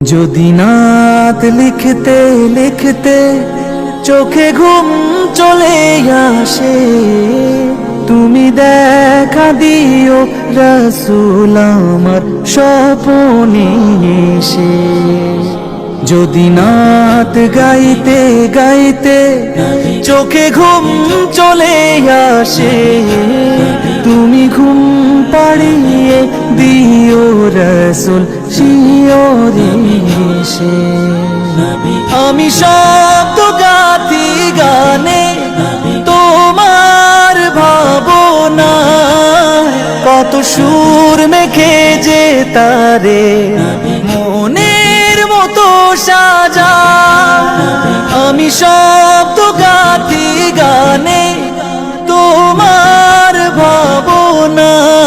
যদি নাত লিখতে লিখতে চোখে ঘুম চলে আসে, তুমি দেখা দিও রসুল আমার স্বপনে এসে। যদি নাত গাইতে গাইতে চোখে ঘুম চলে আসে, তুমি ঘুম পাড়িয়ে দিও রসুল শিওরে এসে। আমি শব্দ গাথি গানে তোমার ভাবনা কত সুর মেখে যে তারে। শব্দ গাথি গানে তোমার ভাবনায়।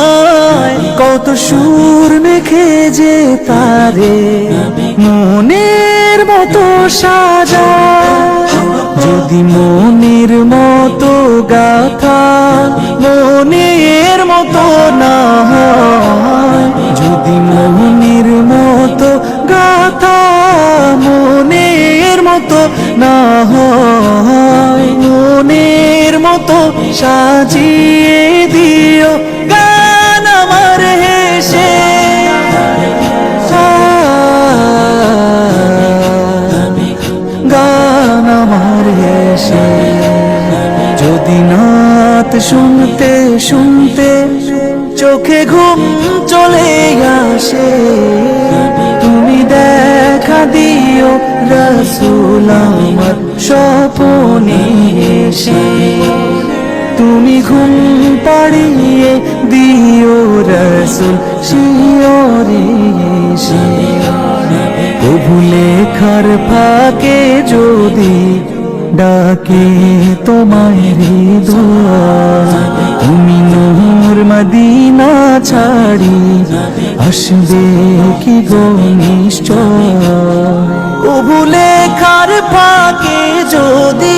কত সুর মেখে যে তারে মনের মতো সাজা। যদি মনের মতো গাথা সাজিয়ে দিও গান আমার হেসে। গান আমার হেসে। যদি নাত শুনতে শুনতে চোখে ঘুম চলে আসে, তুমি দেখা দিও রসুলাম স্বপনে এসে। ঘুম পাড়িয়ে দিও রসুল শিওরে কবু লেখার ফাঁকে যদি ডাকে তোমায় হৃদয়, তুমি নূর মদিনা ছাড়ি, আসবে কি গো নিশ্চয়? কবু লেখার ফাঁকে যদি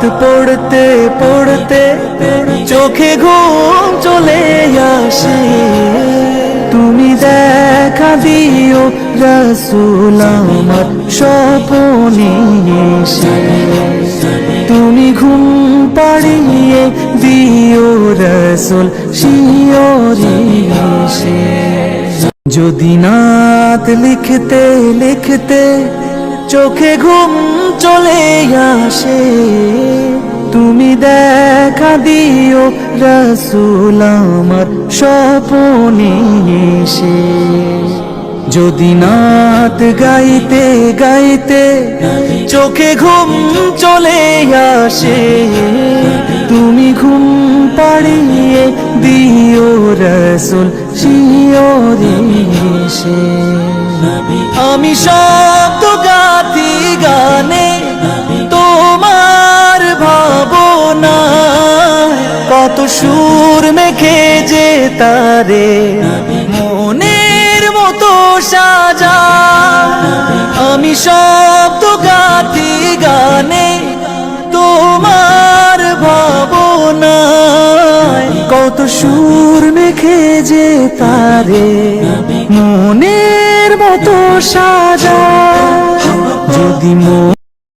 নাত পড়তে পড়তে চোখে ঘুম চলে আসে। তুমি দেখা দিও রসুল আমার তুমি ঘুম পাড়িয়ে দিও রসুল শিওরে যদি নাত লিখতে লিখতে চোখে ঘুম চলে আসে। তুমি দেখা দিও রসুল আমার স্বপনে এসে। যদি নাত গাইতে গাইতে চোখে ঘুম চলে আসে, তুমি ঘুম পাড়িয়ে দিও রসুল শিওরে এসে। আমি শব্দ সুর মেখে যে তারে মনের মতো সাজা। আমি শব্দ গাথি গানে তোমার ভাবনায়। কত সুর মেখে যে তারে মনের মতো সাজা। যদি